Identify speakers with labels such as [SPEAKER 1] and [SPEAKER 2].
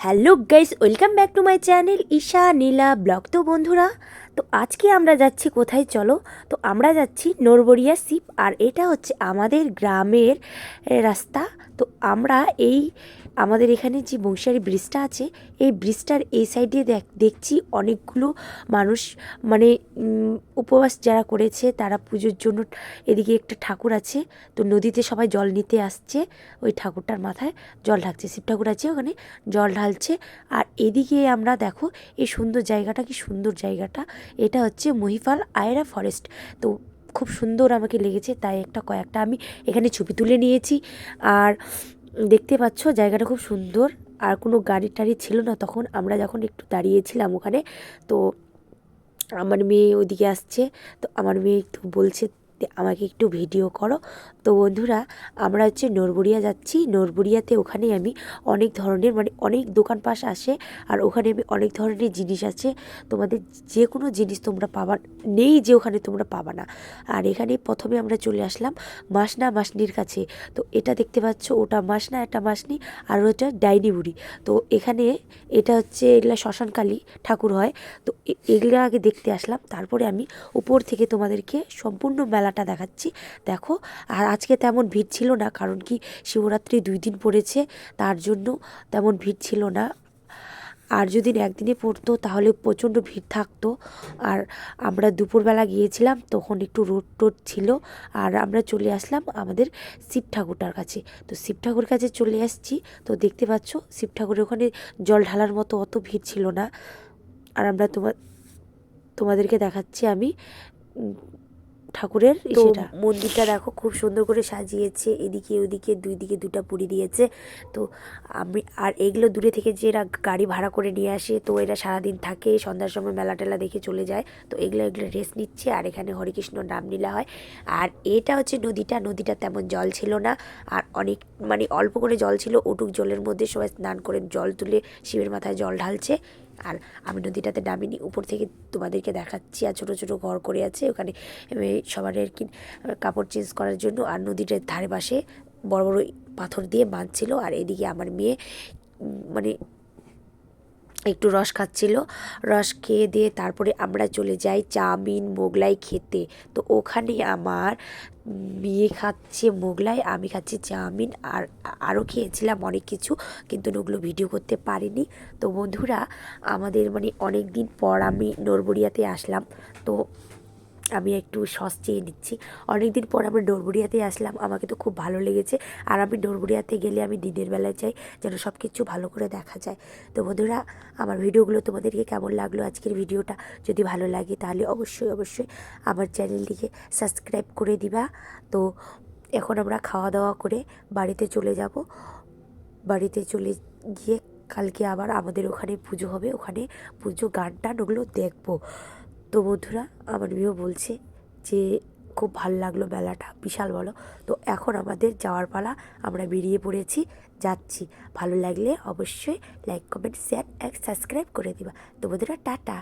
[SPEAKER 1] Hello guys welcome back to my channel Isha Nila vlog. তো বন্ধুরা তো আজকে আমরা যাচ্ছি কোথায় চলো? তো আমরা যাচ্ছি নরবরিয়া সিপ আর এটা হচ্ছে আমাদের গ্রামের রাস্তা। তো আমরা এই, আমাদের এখানে যে বংশারি ব্রিজটা আছে, এই ব্রিজটার এই সাইডে দেখ, দেখছি অনেকগুলো মানুষ। মানে উপবাস যারা করেছে, তারা পুজোর জন্য এদিকে একটা ঠাকুর আছে। তো নদীতে সবাই জল নিতে আসছে, ওই ঠাকুরটার মাথায় জল ঢাকছে। শিব ঠাকুর আছে ওখানে, জল ঢালছে। আর এদিকে আমরা দেখো, এই সুন্দর জায়গাটা কি সুন্দর জায়গাটা। এটা হচ্ছে মহিফাল আয়রা ফরেস্ট। তো খুব সুন্দর আমাকে লেগেছে, তাই একটা কয়েকটা আমি এখানে ছবি তুলে নিয়েছি। আর দেখতে পাচ্ছ, জায়গাটা খুব সুন্দর। আর কোনো গাড়ি টাড়ি ছিল না তখন, আমরা যখন একটু দাঁড়িয়েছিলাম ওখানে, তো আমার মেয়ে ওদিকে আসছে, তো আমার মেয়ে একটু বলছে আমাকে একটু ভিডিও করো। তো বন্ধুরা, আমরা হচ্ছে নরবরিয়া যাচ্ছি। নরবরিয়াতে ওখানে আমি অনেক ধরনের মানে অনেক দোকান পাশ আসে আর ওখানে আমি অনেক ধরনের জিনিস আছে। তোমাদের যে কোনো জিনিস তোমরা পাবা, নেই যে ওখানে তোমরা পাবা না। আর এখানে প্রথমে আমরা চলে আসলাম মাসনা মাসনির কাছে। তো এটা দেখতে পাচ্ছ, ওটা মাসনা, এটা মাসনি আর ওটা ডাইনি বুড়ি তো এখানে এটা হচ্ছে, এগুলা শ্মশানকালী ঠাকুর হয়। তো এগুলো আগে দেখতে আসলাম। তারপরে আমি উপর থেকে তোমাদেরকে সম্পূর্ণ মেলাটা দেখাচ্ছি। দেখো, আর আজকে তেমন ভিড় ছিল না, কারণ কি শিবরাত্রি দুই দিন পড়েছে, তার জন্য তেমন ভিড় ছিল না। আর যদি একদিনে পড়তো, তাহলে প্রচণ্ড ভিড় থাকতো। আর আমরা দুপুরবেলা গিয়েছিলাম, তখন একটু রোড টোড ছিল। আর আমরা চলে আসলাম আমাদের শিব ঠাকুরটার কাছে। তো শিব ঠাকুর কাছে চলে আসছি। তো দেখতে পাচ্ছ, শিব ঠাকুরের ওখানে জল ঢালার মতো অত ভিড় ছিল না। আর আমরা তোমার তোমাদেরকে দেখাচ্ছি আমি। ঠাকুরের সেটা মন্দিরটা দেখো খুব সুন্দর করে সাজিয়েছে এদিকে ওদিকে দুই দিকে দুটা পুরি দিয়েছে। তো আমি আর এগুলো দূরে থেকে যে এরা গাড়ি ভাড়া করে নিয়ে আসে তো এরা সারাদিন থাকে সন্ধ্যার সময় মেলা টেলা দেখে চলে যায়। তো এগুলো এগুলো রেস্ট নিচ্ছে আর এখানে হরিকৃষ্ণ নাম নীলা হয়। আর এটা হচ্ছে নদীটা নদীটা তেমন জল ছিল না। আর অনেক মানে অল্প করে জল ছিল ওটুক জলের মধ্যে সবাই স্নান করে জল তুলে শিবের মাথায় জল ঢালছে। আর আমি নদীটাতে নামিনি। উপর থেকে তোমাদেরকে দেখাচ্ছি আর ছোটো ছোটো ঘর করে আছে। ওখানে সবার আর কি কাপড় চেঞ্জ করার জন্য আর নদীটার ধারে পাশে বড় বড় পাথর দিয়ে বাঁধছিল। আর এদিকে আমার মেয়ে মানে একটু রস খাচ্ছিল। রস খেয়ে দিয়ে তারপরে আমরা চলে যাই চাউমিন, মোগলাই খেতে। তো ওখানে আমার মেয়ে খাচ্ছে মোগলাই, আমি খাচ্ছি চাউমিন আর আরও খেয়েছিলাম অনেক কিছু কিন্তু ওগুলো ভিডিও করতে পারিনি। তো বন্ধুরা, আমাদের মানে অনেক দিন পর আমি নরবরিয়াতে আসলাম। তো আমি একটু সস চেয়ে নিচ্ছি। অনেক দিন পর আমরা ডোরবুড়িয়াতে আসলাম, আমাকে তো খুব ভালো লেগেছে। আর আমি ডোরবুড়িয়াতে গেলে আমি দিনের বেলায় চাই যেন সব কিছু ভালো করে দেখা যায়। তো বন্ধুরা, আমার ভিডিওগুলো তোমাদেরকে কেমন লাগল আজকের ভিডিওটা? যদি ভালো লাগে তাহলে অবশ্যই অবশ্যই আমার চ্যানেলটিকে সাবস্ক্রাইব করে দিবা। তো এখন আমরা খাওয়া দাওয়া করে বাড়িতে চলে যাব। বাড়িতে চলে গিয়ে কালকে আবার আমাদের ওখানে পুজো হবে। ওখানে পুজো গান টান ওগুলো দেখব। তো বন্ধুরা, আমার মেয়েও বলছে যে, খুব ভালো লাগল মেলাটা, বিশাল বলো তো এখন আমাদের যাওয়ার পালা, আমরা বেরিয়ে পড়েছি, যাচ্ছি। ভালো লাগলে অবশ্যই like comment share and subscribe করে দিবা। তো বন্ধুরা, টাটা!